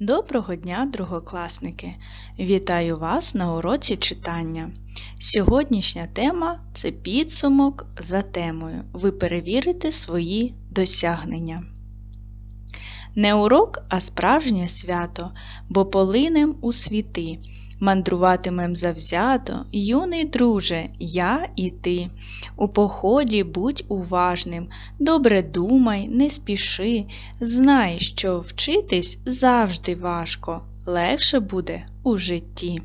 Доброго дня, другокласники! Вітаю вас на уроці читання. Сьогоднішня тема це підсумок за темою. Ви перевірите свої досягнення. Не урок, а справжнє свято, бо полинем у світи. Мандруватимем завзято, юний друже, я і ти. У поході будь уважним, добре думай, не спіши, знай, що вчитись завжди важко, легше буде у житті.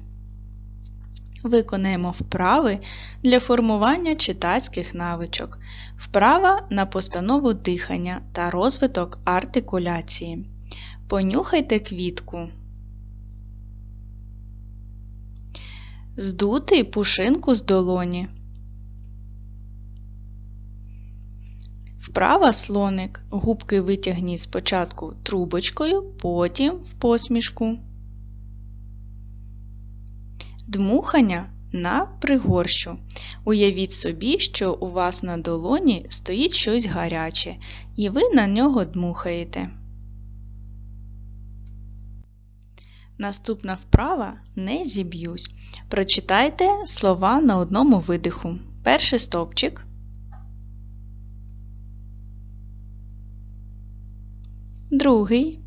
Виконаємо вправи для формування читацьких навичок, вправа на постанову дихання та розвиток артикуляції. Понюхайте квітку. Здути пушинку з долоні. Вправа слоник. Губки витягніть спочатку трубочкою, потім в посмішку. Дмухання на пригорщу. Уявіть собі, що у вас на долоні стоїть щось гаряче, і ви на нього дмухаєте. Наступна вправа не зіб'юсь. Прочитайте слова на одному видиху. Перший стовпчик. Другий.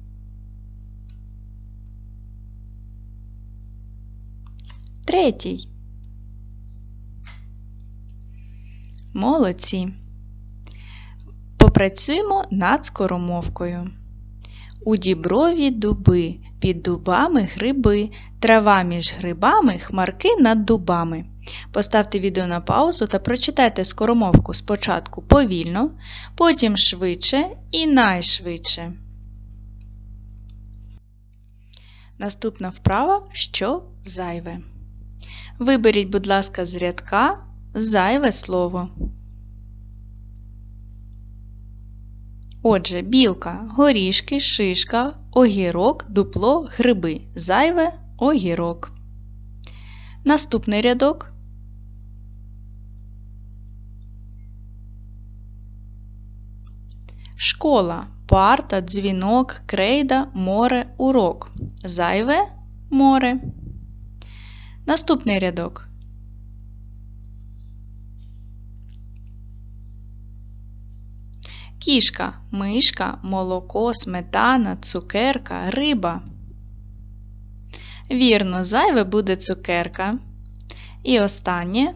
Третій. Молодці. Попрацюємо над скоромовкою. У діброві дуби, під дубами гриби, трава між грибами, хмарки над дубами. Поставте відео на паузу та прочитайте скоромовку спочатку повільно, потім швидше і найшвидше. Наступна вправа що зайве. Виберіть, будь ласка, з рядка зайве слово. Отже, білка, горішки, шишка, огірок, дупло, гриби. Зайве огірок. Наступний рядок. Школа, парта, дзвінок, крейда, море, урок. Зайве море. Наступний рядок. Кішка, мишка, молоко, сметана, цукерка, риба. Вірно, зайве буде цукерка. І останнє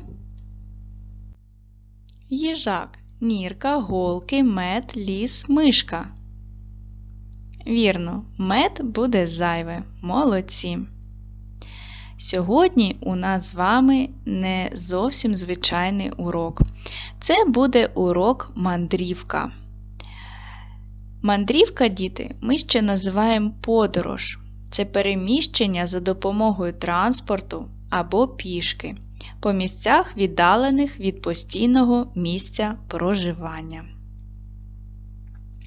їжак, нірка, голки, мед, ліс, мишка. Вірно, мед буде зайве. Молодці. Сьогодні у нас з вами не зовсім звичайний урок. Це буде урок мандрівка. Мандрівка, діти, ми ще називаємо подорож. Це переміщення за допомогою транспорту або пішки по місцях, віддалених від постійного місця проживання.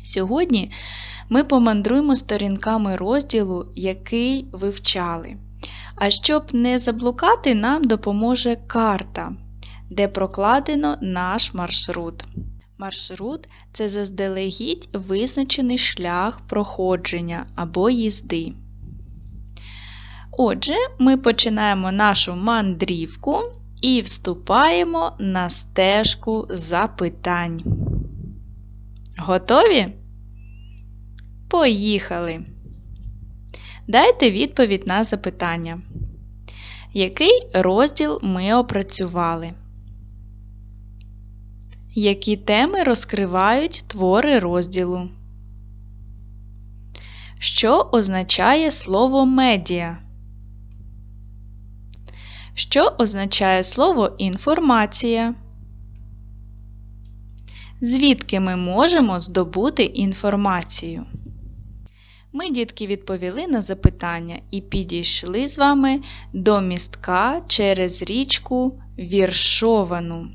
Сьогодні ми помандруємо сторінками розділу, який вивчали. А щоб не заблукати, нам допоможе карта, де прокладено наш маршрут. Маршрут це заздалегідь визначений шлях проходження або їзди. Отже, ми починаємо нашу мандрівку і вступаємо на стежку запитань. Готові? Поїхали! Дайте відповідь на запитання. Який розділ ми опрацювали? Які теми розкривають твори розділу? Що означає слово медіа? Що означає слово інформація? Звідки ми можемо здобути інформацію? Ми, дітки, відповіли на запитання і підійшли з вами до містка через річку Віршовану.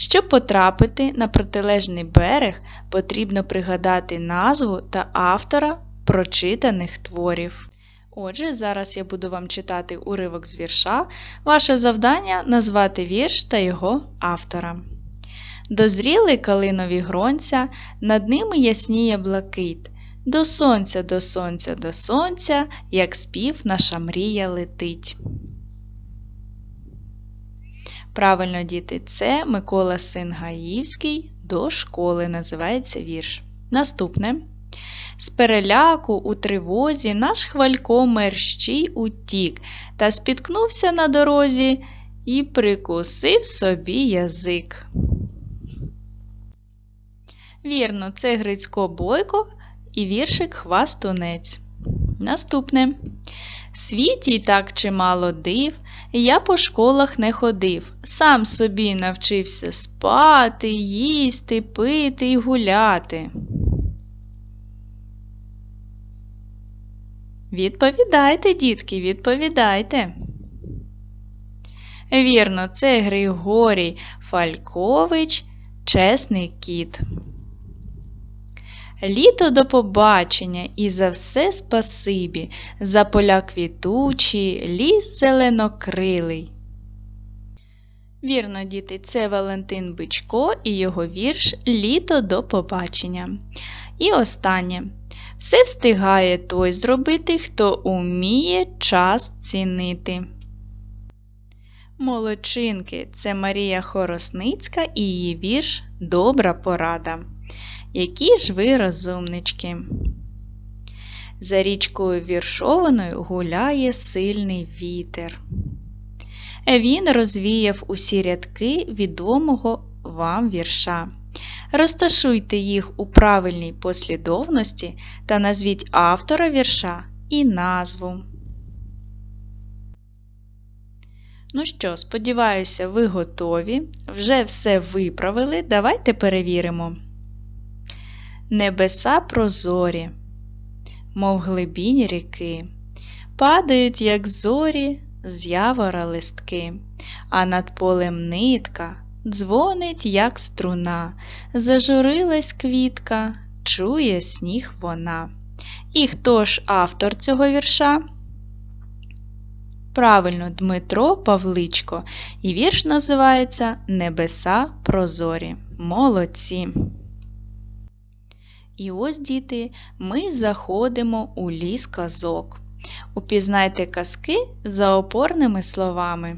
Щоб потрапити на протилежний берег, потрібно пригадати назву та автора прочитаних творів. Отже, зараз я буду вам читати уривок з вірша. Ваше завдання назвати вірш та його автора. Дозріли калинові гронця, над ними ясніє блакит. До сонця, до сонця, до сонця, як спів наша мрія летить. Правильно, діти, це Микола Сингаївський до школи називається вірш. Наступне. З переляку у тривозі наш хвалько мерщій утік та спіткнувся на дорозі і прикусив собі язик. Вірно, це Грицько Бойко і віршик Хвастунець. Наступне. Світі так чимало див, я по школах не ходив, сам собі навчився спати, їсти, пити й гуляти. Відповідайте, дітки, відповідайте. Вірно, це Григорій Фалькович, чесний кіт. Літо до побачення і за все спасибі, за поля квітучі, ліс зеленокрилий. Вірно, діти, це Валентин Бичко і його вірш Літо до побачення. І останнє. Все встигає той зробити, хто уміє час цінити. Молодчинки це Марія Хоросницька і її вірш Добра порада. Які ж ви розумнички. За річкою віршованою гуляє сильний вітер. Він розвіяв усі рядки відомого вам вірша. Розташуйте їх у правильній послідовності та назвіть автора вірша і назву. Ну що, сподіваюся, ви готові. Вже все виправили. Давайте перевіримо. Небеса прозорі, мов глибінь ріки, падають, як зорі, з явора листки, а над полем нитка дзвонить, як струна, зажурилась квітка, чує сніг вона. І хто ж автор цього вірша? Правильно, Дмитро Павличко, і вірш називається Небеса прозорі. Молодці. І ось, діти, ми заходимо у ліс казок. Упізнайте казки за опорними словами.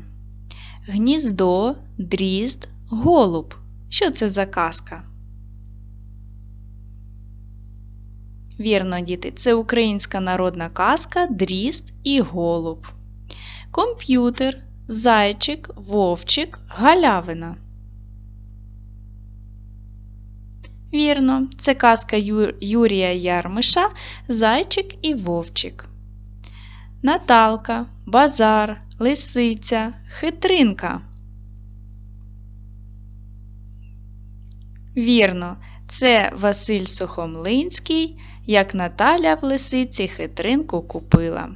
Гніздо, дрізд, голуб. Що це за казка? Вірно, діти, це українська народна казка Дрізд і голуб. Комп'ютер, зайчик, вовчик, галявина. Вірно, це казка Юрія Ярмиша, Зайчик і Вовчик. Наталка, базар, лисиця, хитринка. Вірно, це Василь Сухомлинський, як Наталя в лисиці хитринку купила.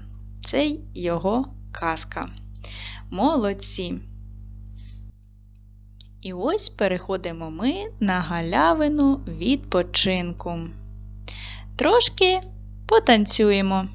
Це його казка. Молодці. І ось переходимо ми на галявину відпочинку. Трошки потанцюємо.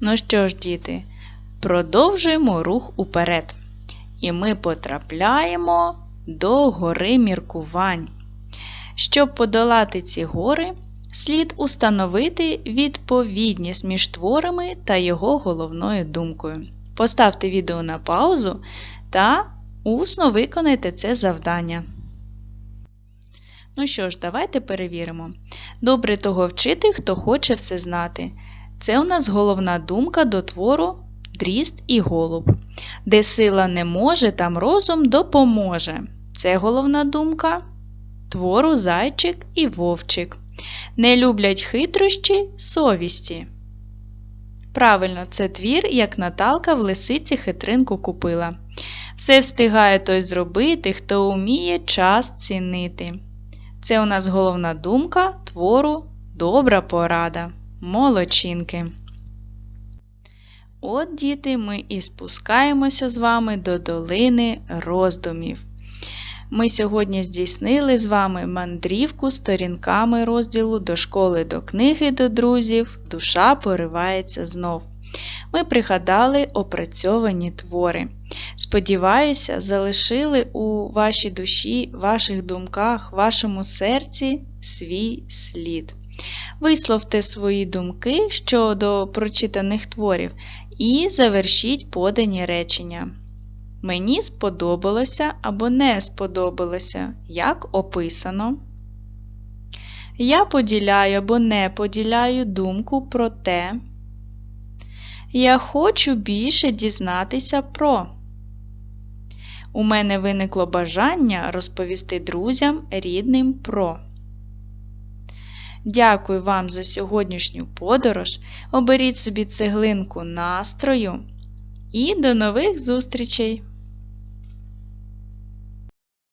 Ну що ж, діти, продовжуємо рух уперед. І ми потрапляємо до гори міркувань. Щоб подолати ці гори, слід установити відповідність між творами та його головною думкою. Поставте відео на паузу та усно виконайте це завдання. Ну що ж, давайте перевіримо. Добре того вчити, хто хоче все знати. Це у нас головна думка до твору Дріст і голуб. Де сила не може, там розум допоможе. Це головна думка твору Зайчик і Вовчик. Не люблять хитрощі совісті. Правильно, це твір, як Наталка в лисиці хитринку купила. Все встигає той зробити, хто уміє час цінити. Це у нас головна думка твору Добра порада. Молодчинки. От, діти, ми і спускаємося з вами до долини роздумів. Ми сьогодні здійснили з вами мандрівку сторінками розділу до школи до книги до друзів, душа поривається знов. Ми пригадали опрацьовані твори. Сподіваюся, залишили у вашій душі, ваших думках, вашому серці свій слід. Висловте свої думки щодо прочитаних творів і завершіть подані речення. Мені сподобалося або не сподобалося, як описано. Я поділяю або не поділяю думку про те. Я хочу більше дізнатися про. У мене виникло бажання розповісти друзям рідним про. Дякую вам за сьогоднішню подорож. Оберіть собі цеглинку настрою і до нових зустрічей!